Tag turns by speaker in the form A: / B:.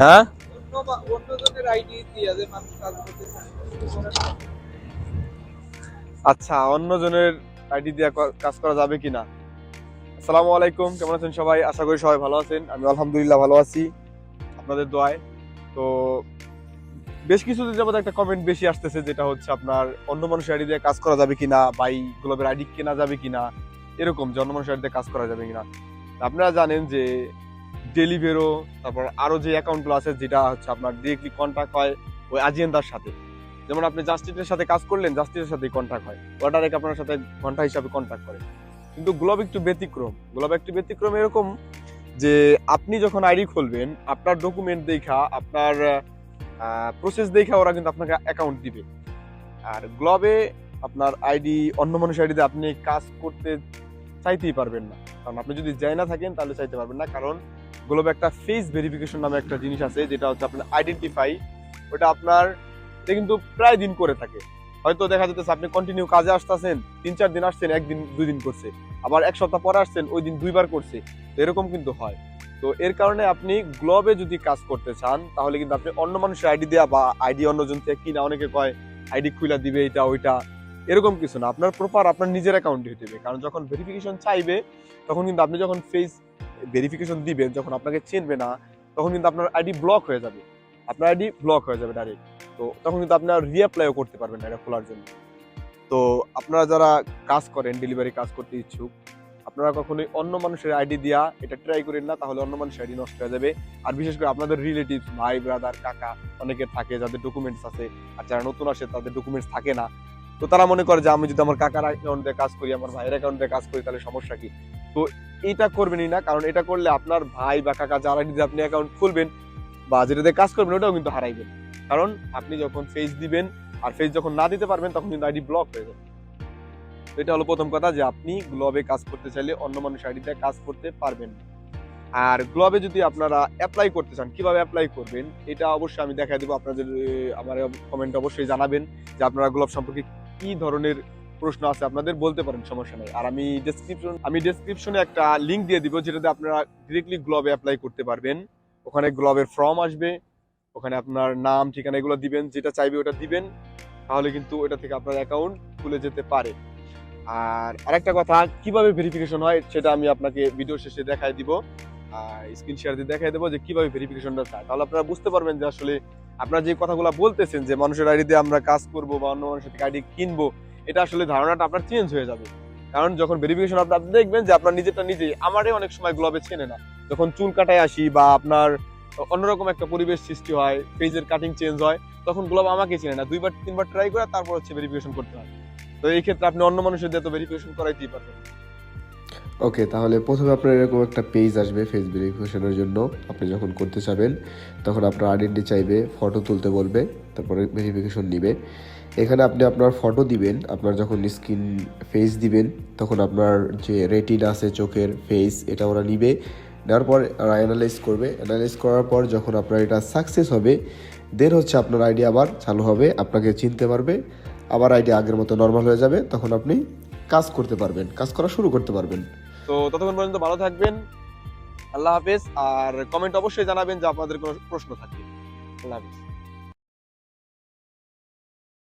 A: হ্যাঁ? আচ্ছা অন্যজনের আইডি দিয়ে কাজ করা যাবে কিনা? আসসালামু আলাইকুম, কেমন আছেন সবাই? আশা করি সবাই ভালো আছেন। আমি আলহামদুলিল্লাহ ভালো আছি আপনাদের দোয়ায়। তো বেশ কিছুদিন যাবত একটা কমেন্ট বেশি আসতেছে, যেটা হচ্ছে আপনার অন্য মানুষের আইডি দিয়ে কাজ করা যাবে কিনা বাই গ্লোবের আইডি কেনা যাবে কিনা, এরকম যে অন্য মানুষের আইডি দিয়ে কাজ করা যাবে কিনা। আপনারা জানেন যে ডেলিভেরো তারপর আরও যে অ্যাকাউন্টগুলো আছে, যেটা হচ্ছে আপনার ডিরেক্টলি কন্ট্যাক্ট হয় ওই আজিয়েন্দার সাথে। যেমন আপনি জাস্টিসের সাথে কাজ করলেন জাস্টিসের সাথে কন্ট্যাক্ট হয়। ওটা রেখে আপনার সাথে ঘণ্টা হিসাবে কন্ট্যাক্ট করে। কিন্তু গ্লোব একটু ব্যতিক্রম। গ্লোব একটু ব্যতিক্রম এরকম যে, আপনি যখন আইডি খুলবেন, আপনার ডকুমেন্ট দেখা, আপনার প্রসেস দেখা, ওরা কিন্তু আপনাকে অ্যাকাউন্ট দিবে। আর গ্লোবে আপনার আইডি অন্য মানুষের আইডিতে আপনি কাজ করতে চাইতেই পারবেন না। কারণ আপনি যদি যাই না থাকেন, তাহলে চাইতে পারবেন না। কারণ গ্লোবে একটা ফেস ভেরিফিকেশন নামে একটা জিনিস আছে, যেটা হচ্ছে আপনার আইডেন্টিফাই ওটা আপনার কিন্তু প্রায় দিন করে থাকে। হয়তো দেখা যেতেছে আপনি কন্টিনিউ কাজে আসতেছেন, তিন চার দিন আসছেন, একদিন, দুই দিন করছে। আবার এক সপ্তাহ পরে আসছেন, ওই দিন দুইবার করছে। এরকম কিন্তু হয়। তো এর কারণে আপনি গ্লোবে যদি কাজ করতে চান, তাহলে কিন্তু আপনি অন্য মানুষের আইডি দেওয়া বা আইডি অন্যজন থেকে কিনা, অনেকে কয় আইডি খুলে দিবে এটা, ওইটা। এরকম কিছু না। আপনার প্রপার আপনার নিজের অ্যাকাউন্টে হতে হবে। কারণ যখন ভেরিফিকেশন চাইবে, তখন কিন্তু আপনি যখন ফেস ভেরিফিকেশন দিবেন, যখন আপনাকে চিনবে না, তখন কিন্তু আপনার আইডি ব্লক হয়ে যাবে। আপনার আইডি ব্লক হয়ে যাবে ডাইরেক্ট তো তখন কিন্তু আপনার রিঅ্যাপ্লাইও করতে পারবেন না এটা খোলার জন্য। তো আপনারা যারা কাজ করেন ডেলিভারি কাজ করতে ইচ্ছুক, আপনারা কখনোই অন্য মানুষের আইডি দিয়া এটা ট্রাই করেন না, তাহলে অন্য মানুষের আইডি নষ্ট হয়ে যাবে। আর বিশেষ করে আপনাদের রিলেটিভস ভাই ব্রাদার কাকা অনেকের থাকে, যাদের ডকুমেন্টস আছে, আর যারা নতুন আসে তাদের ডকুমেন্টস থাকে না। তো তারা মনে করে যে, আমি যদি আমার কাকার অ্যাকাউন্টে কাজ করি, আমার ভাইয়ের অ্যাকাউন্টে কাজ করি, তাহলে সমস্যা কি? তো এটা করবেনই না, কারণ এটা করলে আপনার ভাই বা কাকা যারা আইডিতে আপনি অ্যাকাউন্ট খুলবেন বা যেটাতে কাজ করবেন, ওটাও কিন্তু হারাইবেন। কারণ আপনি যখন ফেস দিবেন আর ফেস যখন না দিতে পারবেন, তখন কিন্তু আইডি ব্লক হয়ে যাবে। এটা হলো প্রথম কথা যে আপনি গ্লোবে কাজ করতে চাইলে অন্য মানুষ আইডিতে কাজ করতে পারবেন না। আর গ্লোবে যদি আপনারা অ্যাপ্লাই করতে চান, কীভাবে অ্যাপ্লাই করবেন, এটা অবশ্যই আমি দেখাই দেবো। আপনাদের আমার কমেন্ট অবশ্যই জানাবেন যে আপনারা গ্লোব সম্পর্কে কি ধরনের প্রশ্ন আছে, আপনাদের বলতে পারেন, সমস্যা নেই। আর আমি ডেসক্রিপশন আমি ডেসক্রিপশনে একটা লিংক দিয়ে দিব, যেটাতে আপনারা ডিরেক্টলি গ্লোবে অ্যাপ্লাই করতে পারবেন। ওখানে গ্লোবের ফর্ম আসবে, ওখানে আপনার নাম, ঠিকানা এগুলো দিবেন, যেটা চাইবে ওটা দিবেন। তাহলে কিন্তু ওটা থেকে আপনার অ্যাকাউন্ট খুলে যেতে পারে। আর আরেকটা কথা, কীভাবে ভেরিফিকেশন হয় সেটা আমি আপনাকে ভিডিও শেষে দেখাই দিব। আর স্ক্রিন শেয়ার দিয়ে দেখাই দেবো যে কীভাবে ভেরিফিকেশনটা চায় তাহলে আপনারা বুঝতে পারবেন যে আসলে আপনারা যে কথাগুলো বলতেছেন, যে মানুষের আইডি দিয়ে আমরা কাজ করব বা অন্য মানুষের থেকে আইডি কিনবো এটা আসলে ধারণাটা আপনার চেঞ্জ হয়ে যাবে। কারণ যখন ভেরিফিকেশন আপনি আপনি দেখবেন যে আপনার নিজেরটা নিজেই আমারই অনেক সময় গ্লোবে চেনে না। যখন চুল কাটায় আসি বা আপনার অন্যরকম একটা পরিবেশ সৃষ্টি হয় পেজের কাটিং চেঞ্জ হয়, তখন গ্লোব আমাকে চেনে না। দুইবার, তিনবার ট্রাই করে তারপর হচ্ছে ভেরিফিকেশন করতে হয়। তো এই ক্ষেত্রে আপনি অন্য মানুষের দিয়ে তো ভেরিফিকেশন করাইতেই পারবেন।
B: ওকে, তাহলে প্রথমে আপনার এরকম একটা পেজ আসবে ফেস ভেরিফিকেশনের জন্য। আপনি যখন করতে চাবেন, তখন আপনার আইডেন্টি চাইবে ফটো তুলতে বলবে, তারপরে ভেরিফিকেশন নিবে। এখানে আপনি আপনার ফটো দিবেন, আপনার যখন স্ক্রিন ফেস দিবেন, তখন আপনার যে রেটিনা আছে, চোখের ফেস এটা ওরা নিবে। নেওয়ার পর অ্যানালাইজ করবে। অ্যানালাইজ করার পর যখন আপনার এটা সাকসেস হবে দেন হচ্ছে আপনার আইডি আবার চালু হবে, আপনাকে চিনতে পারবে। আবার আইডি আগের মতো নর্মাল হয়ে যাবে, তখন আপনি কাজ করতে পারবেন, কাজ করা শুরু করতে পারবেন।
A: তো ততক্ষণ পর্যন্ত ভালো থাকবেন, আল্লাহ হাফেজ, আর কমেন্ট অবশ্যই জানাবেন যে আপনাদের কোনো প্রশ্ন থাকে আল্লাহ হাফেজ।